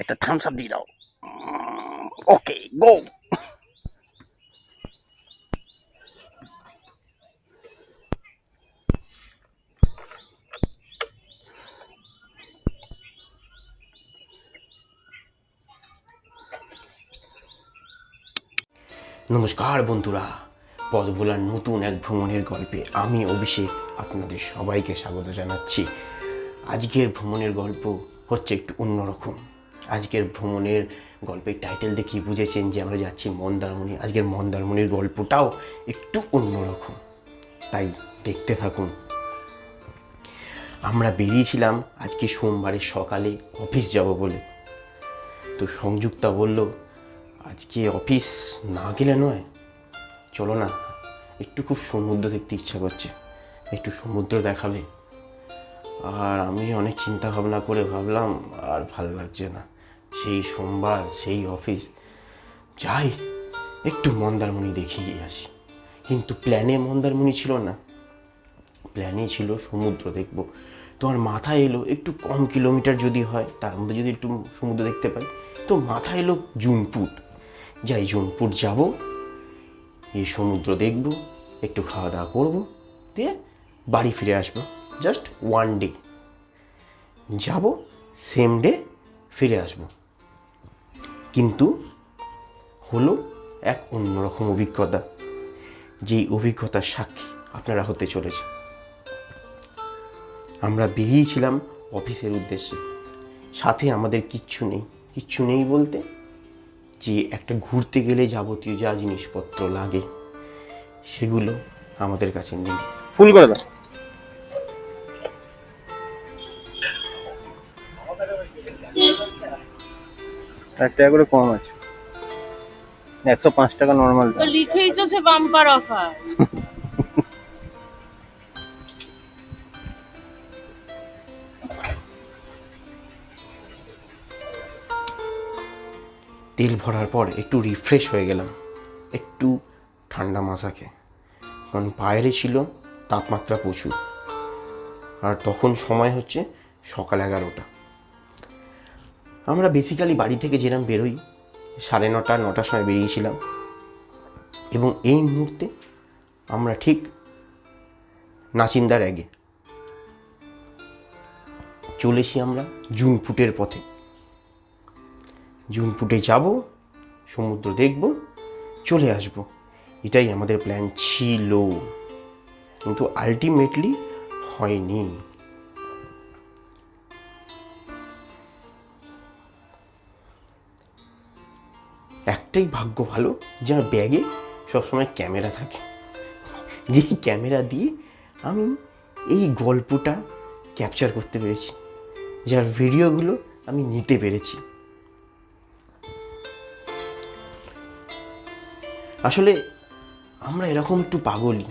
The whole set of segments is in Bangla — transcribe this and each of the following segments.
একটা থামস আপ দিয়ে দাও। ওকে গো নমস্কার বন্ধুরা পদ ভোলার নতুন এক ভ্রমণের গল্পে আমি অভিষেক আপনাদের সবাইকে স্বাগত জানাচ্ছি। আজকের ভ্রমণের গল্প হচ্ছে একটু অন্যরকম। আজকের ভ্রমণের গল্পের টাইটেল দেখে বুঝেছেন যে আমরা যাচ্ছি মন্দারমণি। আজকের মন্দারমণির গল্পটাও একটু অন্যরকম। তাই দেখতে থাকুন। আমরা বেরিয়েছিলাম আজকে সোমবারের সকালে অফিস যাব বলে। তো সংযুক্তা বলল, আজকে অফিস না গেলে নয়। চলো না, একটু খুব সমুদ্র দেখতে ইচ্ছা করছে। একটু সমুদ্র দেখাবে। আর আমি অনেক চিন্তা ভাবনা করে ভাবলাম, আর ভালো লাগছে না। সেই সোমবার, সেই অফিস। যাই, একটু মন্দারমণি দেখিয়ে আসি। কিন্তু প্ল্যানে মন্দারমণি ছিল না। প্ল্যানে ছিল সমুদ্র, দেখব। তোমার মাথায় এলো একটু কম কিলোমিটার যদি হয়, তার মধ্যে যদি একটু সমুদ্র দেখতে পাই, তো মাথায় এলো জুনপুট যাই জুনপুট যাব, এই সমুদ্র দেখব, একটু খাওয়া দাওয়া করব, দিয়ে বাড়ি ফিরে আসব। জাস্ট ওয়ান ডে যাব সেম ডে ফিরে আসব। কিন্তু হলো এক অন্যরকম অভিজ্ঞতা, যেই অভিজ্ঞতার সাক্ষী আপনারা হতে চলেছে আমরা বেরিয়েছিলাম অফিসের উদ্দেশ্যে। সাথে আমাদের কিচ্ছু নেই। কিচ্ছু নেই বলতে যে একটা ঘুরতে গেলে যাবতীয় যা জিনিসপত্র লাগে, সেগুলো আমাদের কাছে নেই। ফুল করে দাও। এক টাকা করে কম আছে। একশো পাঁচ টাকা নর্মাল তো লিখেই তো সে বাম্পার অফার তেল ভরার পর একটু রিফ্রেশ হয়ে গেলাম। একটু ঠান্ডা মাসাকে কারণ বাইরে ছিল তাপমাত্রা প্রচুর। আর তখন সময় হচ্ছে সকাল এগারোটা। আমরা বেসিক্যালি বাড়ি থেকে যেরকম বেরোই, সাড়ে নটা, নটার সময় বেরিয়েছিলাম। এবং এই মুহূর্তে আমরা ঠিক নাচিন্দার আগে চলেছি আমরা জুন ফুটের পথে। জুনপুটে যাব, সমুদ্র দেখব, চলে আসব। এটাই আমাদের প্ল্যান ছিল। কিন্তু আলটিমেটলি হয়নি। একটাই ভাগ্য ভালো যে আমার ব্যাগে সবসময় ক্যামেরা থাকে। যে ক্যামেরা দিয়ে আমি এই গল্পটা ক্যাপচার করতে পেরেছি, যার ভিডিওগুলো আমি নিতে পেরেছি। আসলে আমরা এরকম একটু পাগলই।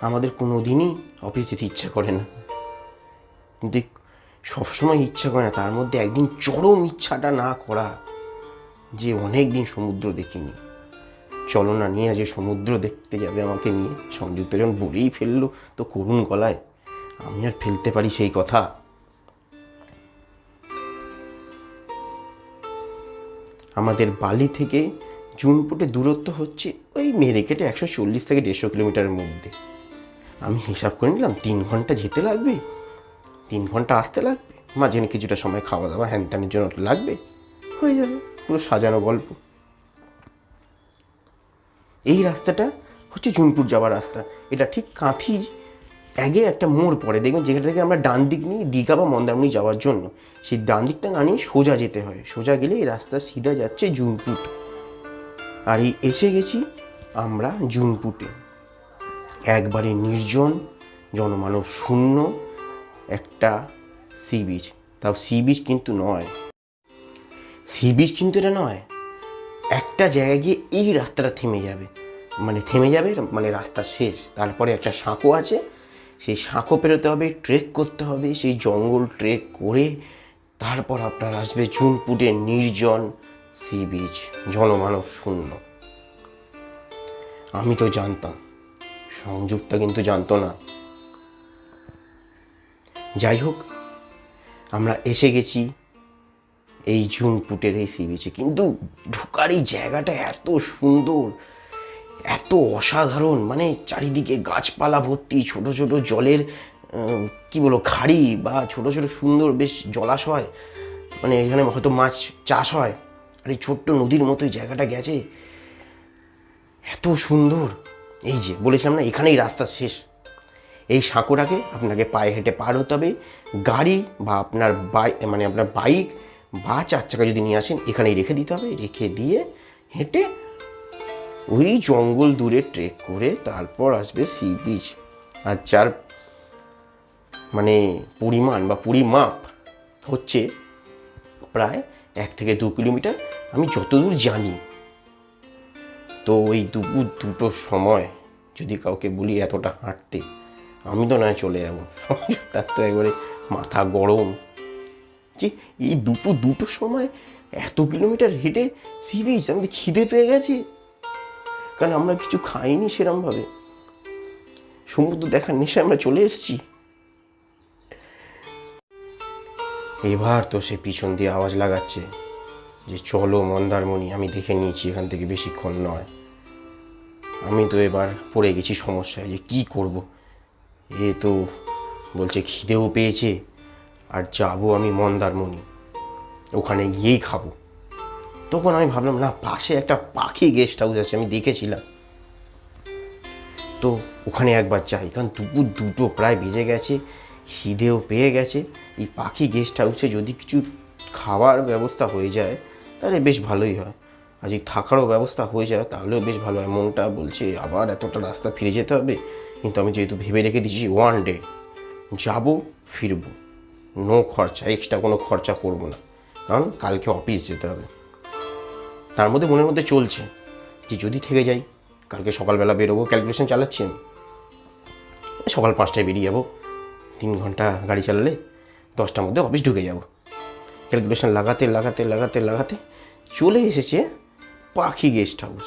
আমাদের কোনো দিনই অফিস যেতে ইচ্ছা করে না। কিন্তু সবসময় ইচ্ছা করে না, তার মধ্যে একদিন চরম ইচ্ছাটা না করা। যে অনেক দিন সমুদ্র দেখিনি। চলো না, নিয়ে আজ সমুদ্র দেখতে যাবে আমাকে নিয়ে। সংযুক্ত যখন বলেই ফেলল, তো করুণ গলায়। আমি আর ফেলতে পারি সেই কথা। আমাদের বালি থেকে জুনপুটে দূরত্ব হচ্ছে ওই মেরেকেটে একশো চল্লিশ থেকে দেড়শো কিলোমিটারের মধ্যে। আমি হিসাব করে নিলাম, তিন ঘণ্টা যেতে লাগবে। তিন ঘণ্টা আসতে লাগবে। মাঝখানে কিছুটা সময় খাওয়া দাওয়া হ্যান ত্যানের জন্য লাগবে। হয়ে যাবে। পুরো সাজানো গল্প। এই রাস্তাটা হচ্ছে জুনপুর যাওয়ার রাস্তা। এটা ঠিক কাঁথি আগে একটা মোড় পড়ে। দেখবেন যেখান থেকে আমরা ডান দিক নিয়ে দীঘা বা মন্দারমণি যাওয়ার জন্য, সেই ডান দিকটা না নিয়ে সোজা যেতে হয়। সোজা গেলে এই রাস্তা সিধা যাচ্ছে জুনপুট আর এই এসে গেছি আমরা জুনপুটে। একবারে নির্জন, জনমানব শূন্য একটা সি বিচ তাও সি বিচ কিন্তু নয়। সি বিচ কিন্তু এটা নয়। একটা জায়গায় গিয়ে এই রাস্তাটা থেমে যাবে। মানে থেমে যাবে মানে রাস্তা শেষ। তারপরে একটা সাঁকো আছে। সেই সাঁকো পেরোতে হবে ট্রেক করতে হবে। সেই জঙ্গল ট্রেক করে তারপর আপনার আসবে চুনপুটে নির্জন সি বিচ জনমানব শূন্য। আমি তো জানতাম। সংযুক্তা কিন্তু জানতো না। যাই হোক, আমরা এসে গেছি। এই জুন পুটের এই সি বিচে কিন্তু ঢোকার এই জায়গাটা এত সুন্দর, এত অসাধারণ মানে চারিদিকে গাছপালা ভর্তি, ছোট ছোট জলের কি বলব, খাড়ি বা ছোট ছোট সুন্দর বেশ জলাশয় মানে এখানে হয়তো মাছ চাষ হয়, আর এই ছোট্ট নদীর মতো এই জায়গাটা গেছে। এত সুন্দর। এই যে বলেছিলাম না, এখানেই রাস্তা শেষ। এই সাঁকোটাকে আপনাকে পায়ে হেঁটে পার হতে হবে। গাড়ি বা আপনার বাই মানে আপনার বাইক বা চার চাকা যদি নিয়ে আসেন, এখানেই রেখে দিতে হবে। রেখে দিয়ে হেঁটে ওই জঙ্গল দূরে ট্রেক করে তারপর আসবে সি বিচ আর যার মানে পরিমাণ বা পরিমাপ হচ্ছে প্রায় এক থেকে দু কিলোমিটার। আমি যতদূর জানি, তো ওই দুপুর দুটোর সময় যদি কাউকে বলি এতটা হাঁটতে, আমি তো নয় চলে যাব। তার তো একবারে মাথা গরম। যে এই দুপুর দুটোর সময় এত কিলোমিটার হেঁটে সি বিচ, আমি খিদে পেয়ে গেছি। কারণ আমরা কিছু খাইনি সেরমভাবে। সমুদ্র দেখার নেশায় আমরা চলে এসেছি। এবার তো সে পিছন দিয়ে আওয়াজ লাগাচ্ছে যে চলো মন্দারমণি, আমি দেখে নিয়েছি এখান থেকে বেশিক্ষণ নয়। আমি তো এবার পড়ে গেছি সমস্যায় যে কি করব। এ তো বলছে খিদেও পেয়েছে। আর যাব আমি মন্দারমণি। ওখানে গিয়েই খাব। তখন আমি ভাবলাম, না, পাশে একটা পাখি গেস্ট হাউস আছে, আমি দেখেছিলাম। তো ওখানে একবার যাই, কারণ দুপুর দুটো প্রায় বেজে গেছে, খিদেও পেয়ে গেছে। এই পাখি গেস্ট হাউসে যদি কিছু খাওয়ার ব্যবস্থা হয়ে যায়, তাহলে বেশ ভালোই হয়। আর যদি থাকারও ব্যবস্থা হয়ে যায়, তাহলেও বেশ ভালো হয়। মনটা বলছে, আবার এতটা রাস্তা ফিরে যেতে হবে। কিন্তু আমি যেহেতু ভেবে রেখে দিয়েছি ওয়ান ডে যাব, ফিরবো। নো খরচা এক্সট্রা কোনো খরচা করব না। কারণ কালকে অফিস যেতে হবে। তার মধ্যে মনের মধ্যে চলছে যে যদি থেকে যাই, কালকে সকালবেলা বেরোবো ক্যালকুলেশন চালাচ্ছি আমি। সকাল পাঁচটায় বেরিয়ে যাব, তিন ঘণ্টা গাড়ি চালালে দশটার মধ্যে অফিস ঢুকে যাব। ক্যালকুলেশন লাগাতে লাগাতে লাগাতে লাগাতে চলে এসেছে পাখি গেস্ট হাউস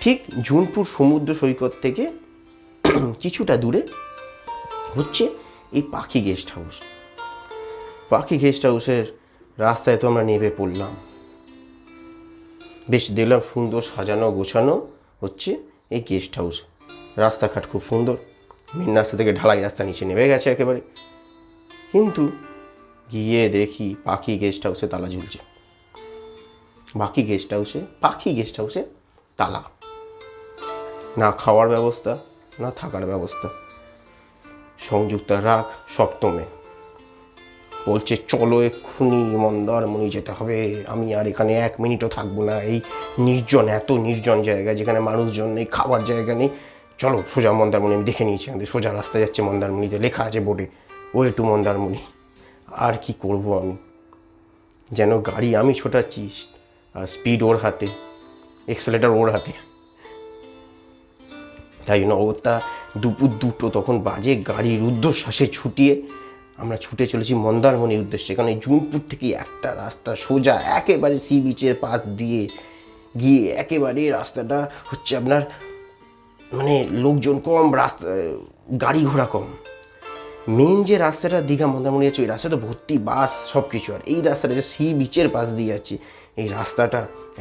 ঠিক জুনপুর সমুদ্র সৈকত থেকে কিছুটা দূরে হচ্ছে এই পাখি গেস্ট হাউস পাখি গেস্ট হাউসের রাস্তায় তো আমরা নেমে পড়লাম। বেশ দেখলাম সুন্দর সাজানো গোছানো হচ্ছে এই গেস্ট হাউস রাস্তাঘাট খুব সুন্দর। মেন রাস্তা থেকে ঢালাই রাস্তা নিচে নেমে গেছে একেবারে। কিন্তু গিয়ে দেখি পাখি গেস্ট হাউসে তালা ঝুলছে। বাকি গেস্ট হাউসে পাখি গেস্ট হাউসে তালা। না খাওয়ার ব্যবস্থা, না থাকার ব্যবস্থা। সংযুক্তা রাগ সপ্তমে। বলছে, চলো এক্ষুনি মন্দারমণি যেতে হবে। আমি আর এখানে এক মিনিটও থাকব না। এই নির্জন, এত নির্জন জায়গা যেখানে মানুষজন নেই, খাবার জায়গা নেই। চলো, সোজা মন্দারমণি আমি দেখে নিয়েছি আমাদের সোজা রাস্তায় যাচ্ছে মন্দারমণিতে লেখা আছে বোর্ডে ও একটু মন্দারমণি আর কি করব আমি? যেন গাড়ি আমি ছোটাচ্ছি, আর স্পিড ওর হাতে, এক্সেলেটার ওর হাতে। তাই জন্য ওটা দুপুর দুটো তখন বাজে গাড়ির রুদ্ধশ্বাসে ছুটিয়ে আমরা ছুটে চলেছি মন্দারমণির উদ্দেশ্যে। কারণ এই জুনপুর থেকে একটা রাস্তা সোজা একেবারে সি বিচের পাশ দিয়ে গিয়ে একেবারে রাস্তাটা হচ্ছে আপনার মানে লোকজন কম, রাস্তা, গাড়ি ঘোড়া কম। মেন যে রাস্তাটা দীঘা মন্দারমণি আছে, ওই রাস্তা তো ভর্তি, বাস সব কিছু আর এই রাস্তাটা যে সি বিচের পাশ দিয়ে যাচ্ছে, এই রাস্তাটা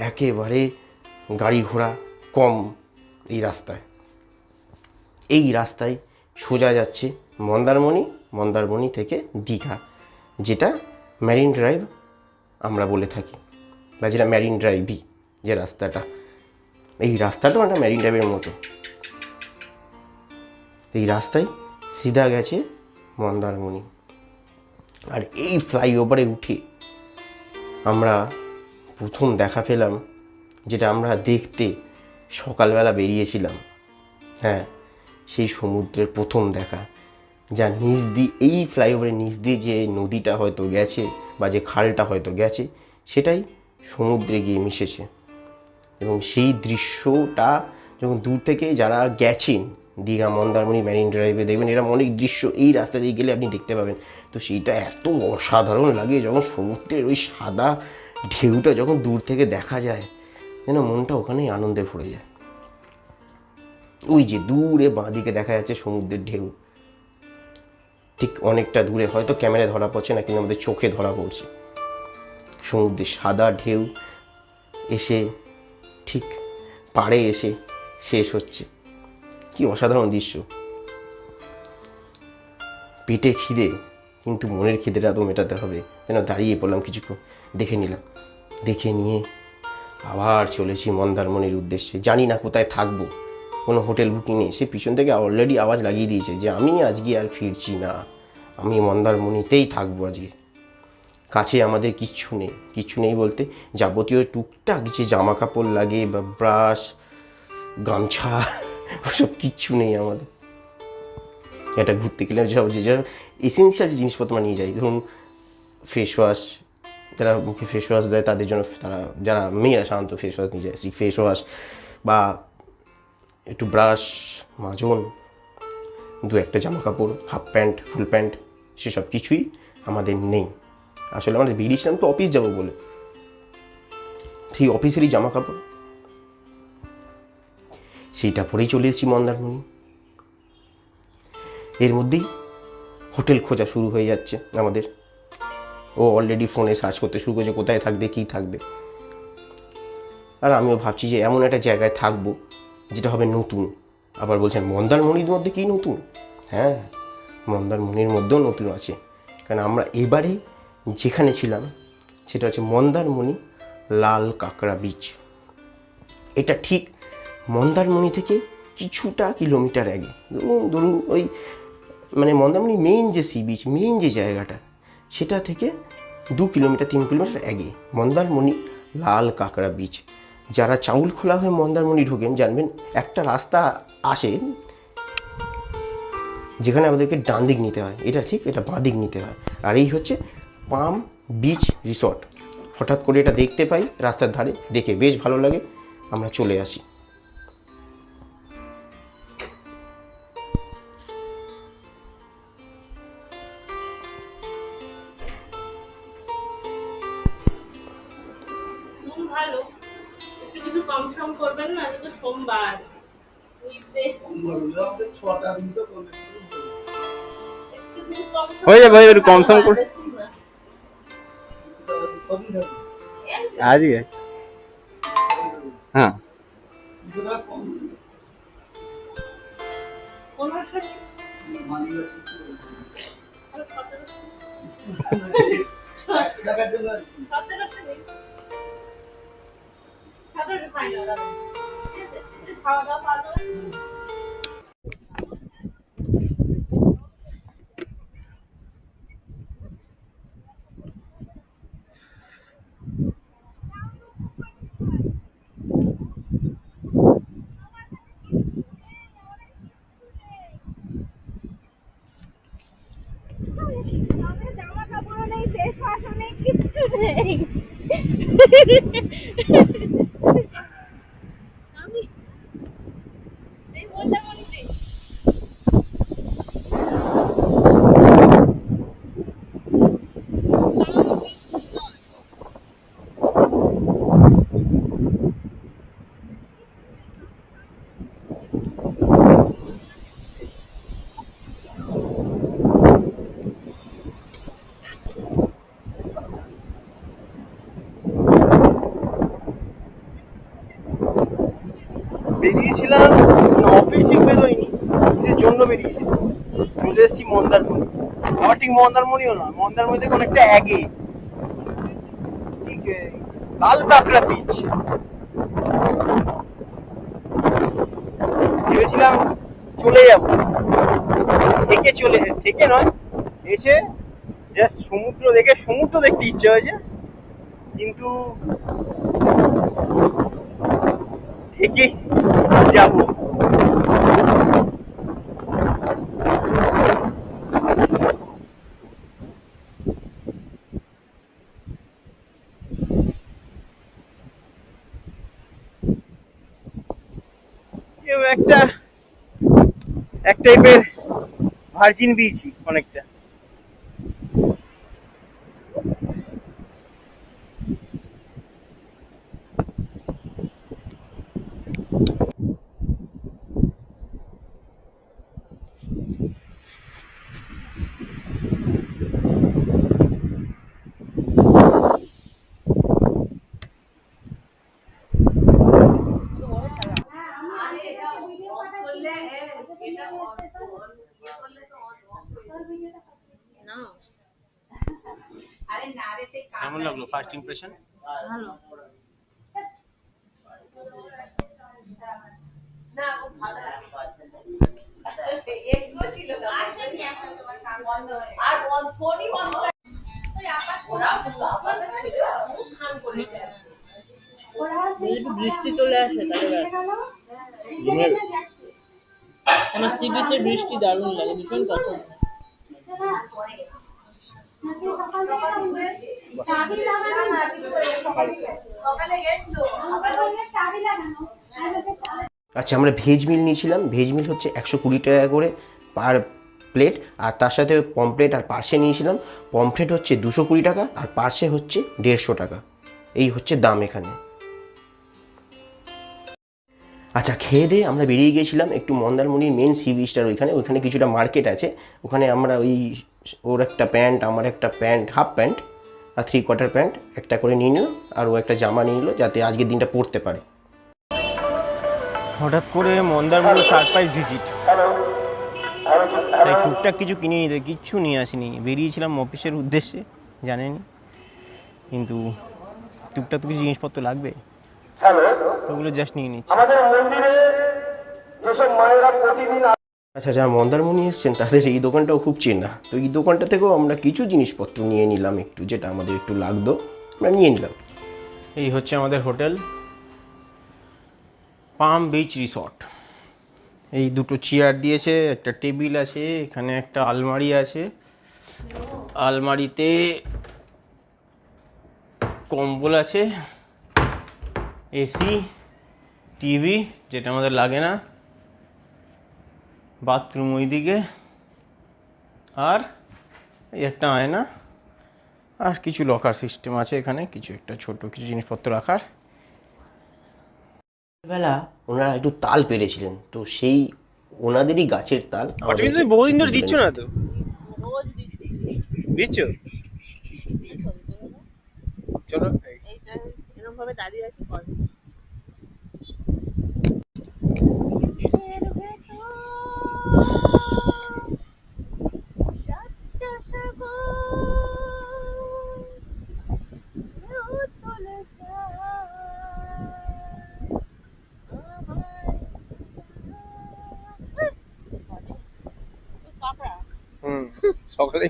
একেবারে গাড়ি ঘোড়া কম এই রাস্তায়। এই রাস্তায় সোজা যাচ্ছে মন্দারমণি মন্দারমণি থেকে দীঘা, যেটা ম্যারিন ড্রাইভ আমরা বলে থাকি, বা যেটা ম্যারিন ড্রাইভই যে রাস্তাটা। এই রাস্তাটাও একটা ম্যারিন ড্রাইভের মতো। এই রাস্তায় সিধা গেছে মন্দারমণি। আর এই ফ্লাইওভারে উঠে আমরা প্রথম দেখা পেলাম, যেটা আমরা দেখতে সকালবেলা বেরিয়েছিলাম। হ্যাঁ সেই সমুদ্রের প্রথম দেখা, যা নিচ দিয়ে, এই ফ্লাইওভারের নিচ দিয়ে যে নদীটা হয়তো গেছে বা যে খালটা হয়তো গেছে, সেটাই সমুদ্রে গিয়ে মিশেছে। এবং সেই দৃশ্যটা যখন দূর থেকে যারা গেছেন, দীঘা, মন্দারমণি ম্যারিন ড্রাইভে দেখবেন, এরকম অনেক দৃশ্য এই রাস্তা দিয়ে গেলে আপনি দেখতে পাবেন। তো সেইটা এত অসাধারণ লাগে যখন সমুদ্রের ওই সাদা ঢেউটা যখন দূর থেকে দেখা যায়, যেন মনটা ওখানেই আনন্দে ভরে যায়। ওই যে দূরে বাঁদিকে দেখা যাচ্ছে সমুদ্রের ঢেউ। ঠিক অনেকটা দূরে, হয়তো ক্যামেরায় ধরা পড়ছে না, কিন্তু আমাদের চোখে ধরা পড়ছে। সমুদ্রে সাদা ঢেউ এসে ঠিক পাড়ে এসে শেষ হচ্ছে। কি অসাধারণ দৃশ্য। পেটে খিদে, কিন্তু মনের খিদেটা তো মেটাতে হবে। যেন দাঁড়িয়ে পড়লাম কিছুক্ষণ, দেখে নিলাম। দেখে নিয়ে আবার চলেছি মন্দারমণির উদ্দেশ্যে। জানি না কোথায় থাকব। কোনো হোটেল বুকিং নেই, সে পিছন থেকে অলরেডি আওয়াজ লাগিয়ে দিয়েছে যে আমি আজকে আর ফিরছি না। আমি মন্দারমণিতেই থাকব আজকে। কাছে আমাদের কিচ্ছু নেই কিচ্ছু নেই বলতে যাবতীয় টুকটাক যে জামা কাপড় লাগে, বা ব্রাশ গামছা, ওসব কিচ্ছু নেই আমাদের। এটা ঘুরতে গেলে সব যে এসেন্সিয়াল যে জিনিসপত্র নিয়ে যাই, ধরুন ফেস ওয়াশ যারা মুখে ফেস ওয়াশ দেয় তাদের জন্য তারা, যারা মেয়েরা সাধারণত ফেস ওয়াশ নিয়ে যায় ফেস ওয়াশ বা একটু ব্রাশ মাজন, দু একটা জামা কাপড় হাফ প্যান্ট ফুল প্যান্ট সেসব কিছুই আমাদের নেই। আসলে আমাদের বেরিয়েছিলাম তো অফিস যাব বলে। ঠিক অফিসেরই জামা কাপড় সেইটা পরেই চলে এসেছি মন্দারমণি। এর মধ্যেই হোটেল খোঁজা শুরু হয়ে যাচ্ছে আমাদের। ও অলরেডি ফোনে সার্চ করতে শুরু করেছে, কোথায় থাকবে, কী থাকবে। আর আমিও ভাবছি যে এমন একটা জায়গায় থাকব। যেটা হবে নতুন। আবার বলছেন, মন্দারমণির মধ্যে কি নতুন? হ্যাঁ মন্দারমণির মধ্যেও নতুন আছে। কারণ আমরা এবারে যেখানে ছিলাম, সেটা হচ্ছে মন্দারমণি লাল কাঁকড়া বিচ। এটা ঠিক মন্দারমণি থেকে কিছুটা কিলোমিটার আগে। ধরুন ধরুন ওই মানে মন্দারমণি মেইন যে সি বিচ মেইন যে জায়গাটা, সেটা থেকে দু কিলোমিটার, তিন কিলোমিটার আগে মন্দারমণি লাল কাঁকড়া বিচ। যারা চাউল খোলা হয়ে মন্দারমণি ঢোকেন, জানবেন একটা রাস্তা আসে যেখানে আমাদেরকে ডান দিক নিতে হয়। এটা ঠিক, এটা বাঁ দিক নিতে হয়। আর এই হচ্ছে পাম বিচ রিসর্ট। হঠাৎ করে এটা দেখতে পাই রাস্তার ধারে, দেখে বেশ ভালো লাগে। আমরা চলে আসি। একটু কম সম করবেন না আজকে তো সোমবার। হয়ে যাবে, হয়ে যাবে, কম সম করে- আজকে হ্যাঁ। পনেরোশো নিন। খাওয়া দাওয়া পাওয়া? জামা ফেস নেই কিচ্ছু নেই আমি এই মন্দারমণিতে বেরিয়েছিলাম অফিস ঠিক বেরোয়নি অফিসের জন্য বেরিয়েছিলাম চলে এসেছি মন্দারমণি। আবার ঠিক মন্দারমণিও না, মন্দারমণি থেকে অনেকটা আগে। ঠিক লাল কাঁকড়া বিচ ভেবেছিলাম চলে যাব। থেকে চলে, থেকে নয়, এসে জাস্ট সমুদ্র দেখে, সমুদ্র দেখতে ইচ্ছে হয়েছে। কিন্তু থেকেই যাব। একটা এক টাইপের ভার্জিন বিচই অনেকটা কেমন লাগল ফার্স্ট ইমপ্রেশন ভালো। বৃষ্টি চলে আসে তাহলে আমার সি বিচের বৃষ্টি দারুণ লাগে ভীষণ পছন্দ। আচ্ছা আমরা ভেজ মিল নিয়েছিলাম। ভেজ মিল হচ্ছে একশো কুড়ি টাকা করে পার প্লেট, আর তার সাথে পমপ্লেট আর পার্সে নিয়েছিলাম। পমপ্লেট হচ্ছে দুশো কুড়ি টাকা, আর পার্সে হচ্ছে দেড়শো টাকা। এই হচ্ছে দাম এখানে। আচ্ছা খেয়ে দিয়ে আমরা বেরিয়ে গিয়েছিলাম একটু মন্দারমণির মেন সি বিচটার ওইখানে। ওইখানে কিছুটা মার্কেট আছে। ওখানে আমরা ওই, ওর একটা প্যান্ট, আমার একটা প্যান্ট, হাফ প্যান্ট। আর থ্রি কোয়ার্টার প্যান্ট একটা করে নিয়ে নিল আর ও একটা জামা নিয়ে নিল যাতে আজকের দিনটা পরতে পারে। হঠাৎ করে মন্দারমণি সারপ্রাইজ ভিজিট তাই টুকটাক কিছু কিনে নিতে কিচ্ছু নিয়ে আসিনি। বেরিয়েছিলাম অফিসের উদ্দেশ্যে জানেনি কিন্তু টুকটাক তো কিছু জিনিসপত্র লাগবে তো ওগুলো জাস্ট নিয়ে নিচ্ছি। আচ্ছা যারা মন্দারমণি এসছেন, তাদের এই দোকানটাও খুব চেনা। তো এই দোকানটা থেকেও আমরা কিছু জিনিসপত্র নিয়ে নিলাম একটু, যেটা আমাদের একটু লাগতো, আমরা নিয়ে নিলাম। এই হচ্ছে আমাদের হোটেল, পাম বিচ রিসর্ট। এই দুটো চেয়ার দিয়েছে, একটা টেবিল আছে, এখানে একটা আলমারি আছে। আলমারিতে কম্বল আছে, এসি, টিভি, যেটা আমাদের লাগে না। বাথরুম ওই দিকে আর এই একটা আয়না আর কিছু লকার সিস্টেম আছে এখানে কিছু একটা ছোট কিছু জিনিসপত্র রাখার। বেলা ওনারা একটু তাল পেরেছিলেন তো সেই ওনাদেরই গাছের তাল আমাদেরকে তুমি বহুদিন ধরে দিচ্ছ না তো? দিচ্ছ। চলো এরকম ভাবে দাঁড়িয়ে আছি সকালে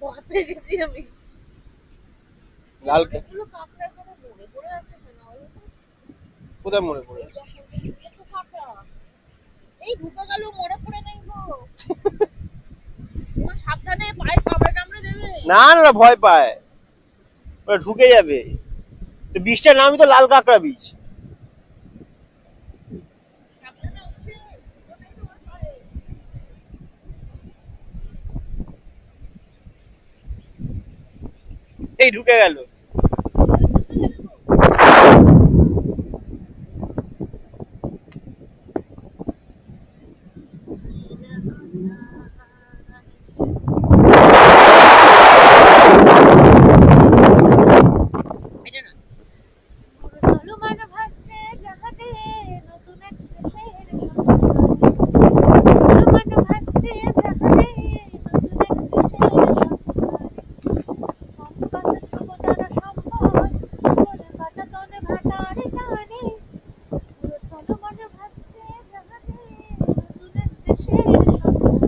ভয় গেছি আমি লাল এগুলো কাঁকড়া করে মরে পড়ে আছে তো? কোথায় মনে পড়ে কাঁকড়া। এই ঢুকে গেল মরে পড়ে নাই গো। সাবধানে পায়ে কামড়ে টামড়ে দেবে। না না ভয় পায়। ওরা ঢুকে যাবে। তো বীজটার নামই তো লাল কাঁকড়া বীজ। এই ঢুকে গেল এটা না সলমান ভাসছে জাহাজে নতুন এক দেশের সলমান ভাসছে জাহাজে নতুন এক দেশের সম্পদ কলকাতা তনে ভাটারে টানে সলমান ভাসছে জাহাজে নতুন এক দেশের সম্পদ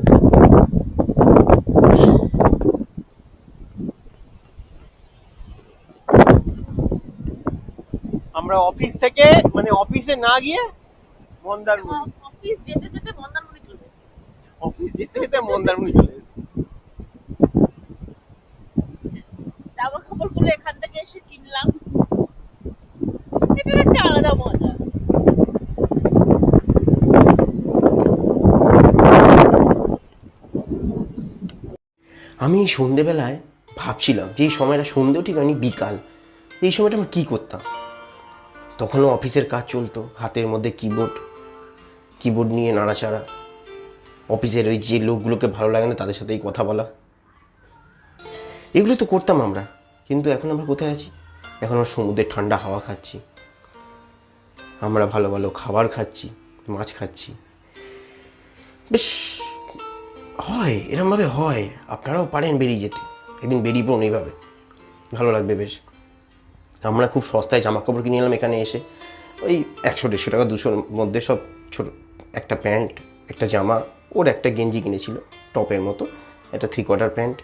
আমরা অফিস থেকে মানে অফিসে না গিয়ে মন্দারমণি। অফিস যেতে যেতে মন্দারমণি চলে অফিস যেতে যেতে মন্দারমণি চলে জামা এখান থেকে এসে কিনলাম। একটা আলাদা মজা। আমি এই সন্ধেবেলায় ভাবছিলাম যে এই সময়টা সন্ধেও ঠিক আমি বিকাল। এই সময়টা আমি কী করতাম? তখনও অফিসের কাজ চলতো, হাতের মধ্যে কিবোর্ড কিবোর্ড নিয়ে নাড়াচাড়া। অফিসের ওই যে লোকগুলোকে ভালো লাগে না, তাদের সাথেই কথা বলা। এগুলো তো করতাম আমরা, কিন্তু এখন আমরা কোথায় আছি? এখন আমরা সমুদ্রের ঠান্ডা হাওয়া খাচ্ছি। আমরা ভালো ভালো খাবার খাচ্ছি, মাছ খাচ্ছি। বেশ, হয়, এরমভাবে হয়। আপনারাও পারেন বেরিয়ে যেতে। একদিন বেরিয়ে পড়ুন এইভাবে। ভালো লাগবে বেশ। আমরা খুব সস্তায় জামা কাপড় কিনে নিলাম এখানে এসে। ওই একশো, দেড়শো টাকা, দুশোর মধ্যে সব ছোট, একটা প্যান্ট, একটা জামা, ওর একটা গেঞ্জি কিনেছিল, টপের মতো, একটা থ্রি কোয়ার্টার প্যান্ট।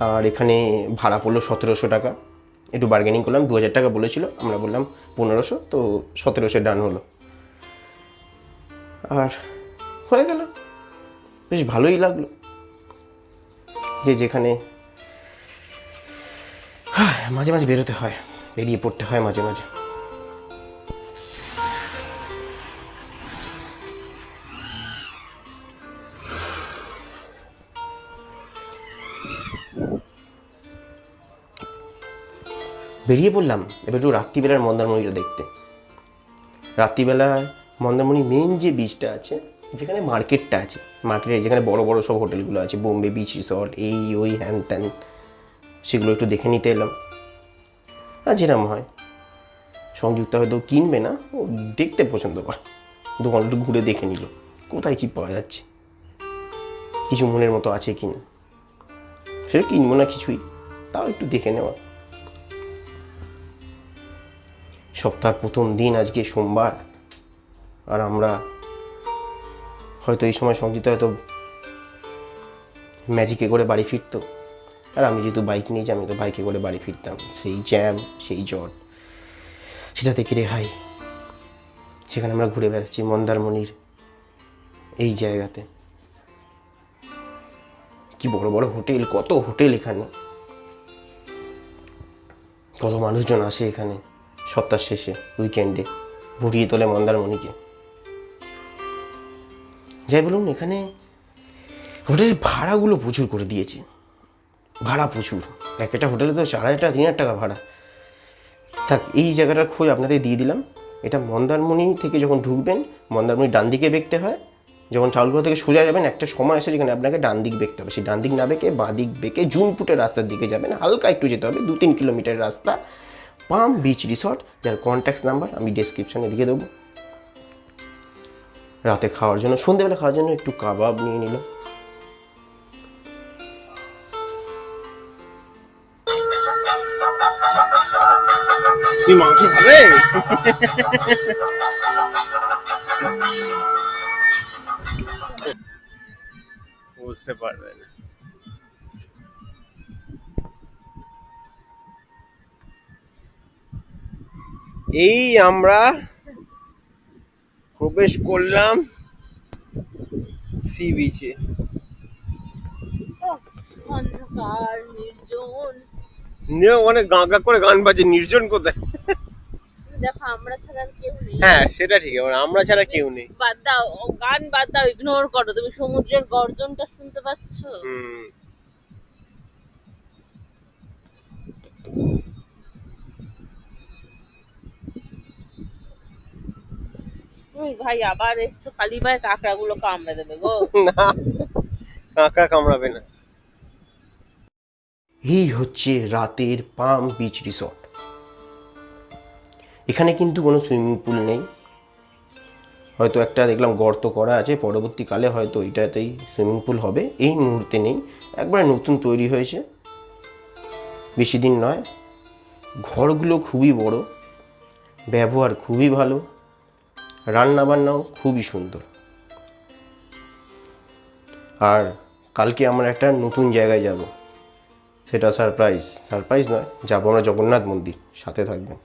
আর এখানে ভাড়া পড়ল সতেরোশো টাকা। একটু বার্গেনিং করলাম দু হাজার টাকা বলেছিল, আমরা বললাম পনেরোশো, তো সতেরোশো ডান হলো। আর হয়ে গেল। বেশ ভালোই লাগল। যে যেখানে মাঝে মাঝে বেরোতে হয়। বেরিয়ে পড়তে হয় মাঝে মাঝে। বেরিয়ে পড়লাম, এবার একটু রাত্রিবেলার মন্দারমণিটা দেখতে। রাত্রিবেলার মন্দারমণি মেন যে বিচটা আছে, যেখানে মার্কেটটা আছে মার্কেটে যেখানে বড় বড় সব হোটেলগুলো আছে, বোম্বে বিচ রিসর্ট এই ওই হ্যান ত্যান, সেগুলো একটু দেখে নিতে এলাম। আর যেরকম হয়। সংযুক্ত হয়তো কিনবে না, ও দেখতে পছন্দ করে। দোকান একটু ঘুরে দেখে নিল, কোথায় কী পাওয়া যাচ্ছে? কিছু মনের মতো আছে কি না? সেটা কিনবো না কিছুই, তাও একটু দেখে নেওয়া। সপ্তাহের প্রথম দিন আজকে সোমবার, আর আমরা হয়তো এই সময় সঞ্চিত হয়তো ম্যাজিকে করে বাড়ি ফিরতো। আর আমি যেহেতু বাইক নিয়েছি আমি তো বাইকে করে বাড়ি ফিরতাম। সেই জ্যাম সেই জট সেটা থেকে রেহাই। সেখানে আমরা ঘুরে বেড়াচ্ছি মন্দারমণির এই জায়গাতে। কি বড় বড় হোটেল, কত হোটেল এখানে। কত মানুষজন আসে এখানে সপ্তাহ শেষে উইকেন্ডে ভরিয়ে তোলে মন্দারমণিকে। যাই বলুন, এখানে হোটেলের ভাড়াগুলো প্রচুর করে দিয়েছে। ভাড়া প্রচুর। এক একটা হোটেলে তো চার হাজার টাকা তিন হাজার টাকা ভাড়া। থাক, এই জায়গাটার খোঁজ আপনাদের দিয়ে দিলাম। এটা মন্দারমণি থেকে যখন ঢুকবেন, মন্দারমণি ডান দিকে বেঁকতে হয়। যখন চাউলগড় থেকে সোজা যাবেন, একটা সময় আসে যেখানে আপনাকে ডান দিক বেঁকতে হবে। সেই ডান দিক না বেঁকে বাঁ দিক বেঁকে জুনপুটের রাস্তার দিকে যাবেন। হালকা একটু যেতে হবে, দু তিন কিলোমিটার রাস্তা। পাম বিচ রিসর্ট, যার কন্ট্যাক্ট নাম্বার আমি ডেসক্রিপশনে লিখে দেবো। রাতে খাওয়ার জন্য, সন্ধ্যেবেলা খাওয়ার জন্য একটু কাবাব নিয়ে নিলাম। তুমি মাংস খাবে? বুঝতে পারবে না। এই আমরা প্রবেশ করলাম সি বিচে। অন্ধকার নির্জন নিয়ে ওখানে গা গা করে গান বাজে নির্জন কোথায়? দেখো আমরা ছাড়া কেউ নেই। হ্যাঁ সেটা ঠিক এবার আমরা ছাড়া কেউ নেই। বাদ দাও গান বাদ দাও ইগনোর করো। তুমি সমুদ্রের গর্জনটা শুনতে পাচ্ছ? হুম। ভাই আবার এসছো খালি পায়ে কাঁকড়া গুলো কামড়ে দেবে গো। না কাঁকড়া কামড়াবে না। এই হচ্ছে রাতের পাম বিচ রিসর্ট। এখানে কিন্তু কোনো সুইমিং পুল নেই। হয়তো একটা দেখলাম গর্ত করা আছে, পরবর্তীকালে হয়তো এটাতেই সুইমিং পুল হবে। এই মুহূর্তে নেই। একবার নতুন তৈরি হয়েছে। বেশি দিন নয়। ঘরগুলো খুবই বড়। ব্যবহার খুবই ভালো। রান্নাবান্নাও খুবই সুন্দর। আর কালকে আমরা একটা নতুন জায়গায় যাব। সেটা সারপ্রাইজ সারপ্রাইজ নয়, যাব আমরা জগন্নাথ মন্দির, সাথে থাকবেন।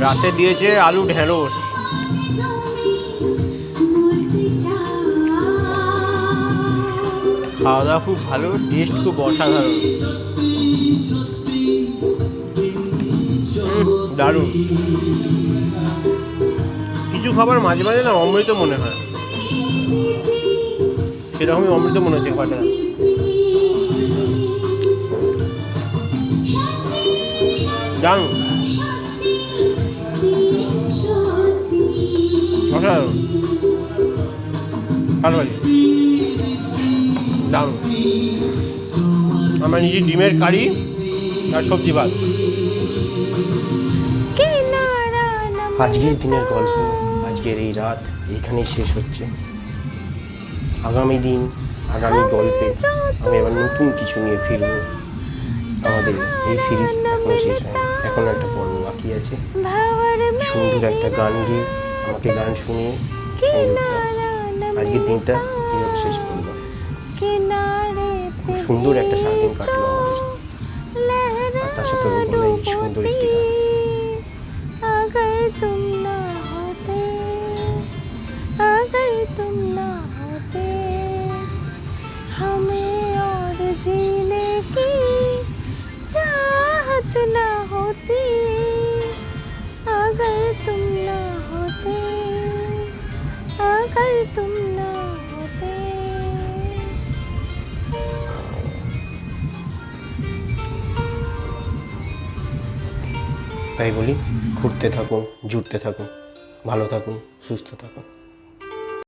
রাতে দিয়েছে আলু ঢেঁড়স। খাওয়া দাওয়া খুব ভালো টেস্ট খুব অসাধারণ। দারুণ। কিছু খাবার মাঝে মাঝে না অমৃত মনে হয়। সেরকমই অমৃত মনে হচ্ছে খাবারটা। দারুণ অসাধারণ ভালো লাগে দারুণ আমরা নিজে ডিমের কারি আর সবজি ভাত। আজকের দিনের গল্প, আজকের এই রাত এইখানেই শেষ হচ্ছে। আগামী দিন, আগামী গল্পে আমি এবার নতুন কিছু নিয়ে ফিরব। আমাদের এই সিরিজ এখনও শেষ হয়নি। এখনো একটা পর্ব বাকি আছে সুন্দর একটা গান গিয়ে আমাকে গান শুনিয়ে সংযুক্তা আজকের দিনটা এইভাবে শেষ করবো খুব সুন্দর একটা সারাদিন কাটলো আমাদের আর তার সাথে ওর বলে এই সুন্দর একটি গান अगर तुम ना होते अगर तुम ना होते हमें और जीने তাই বলি ঘুরতে থাকুন জুড়তে থাকুন ভালো থাকুন সুস্থ থাকুন।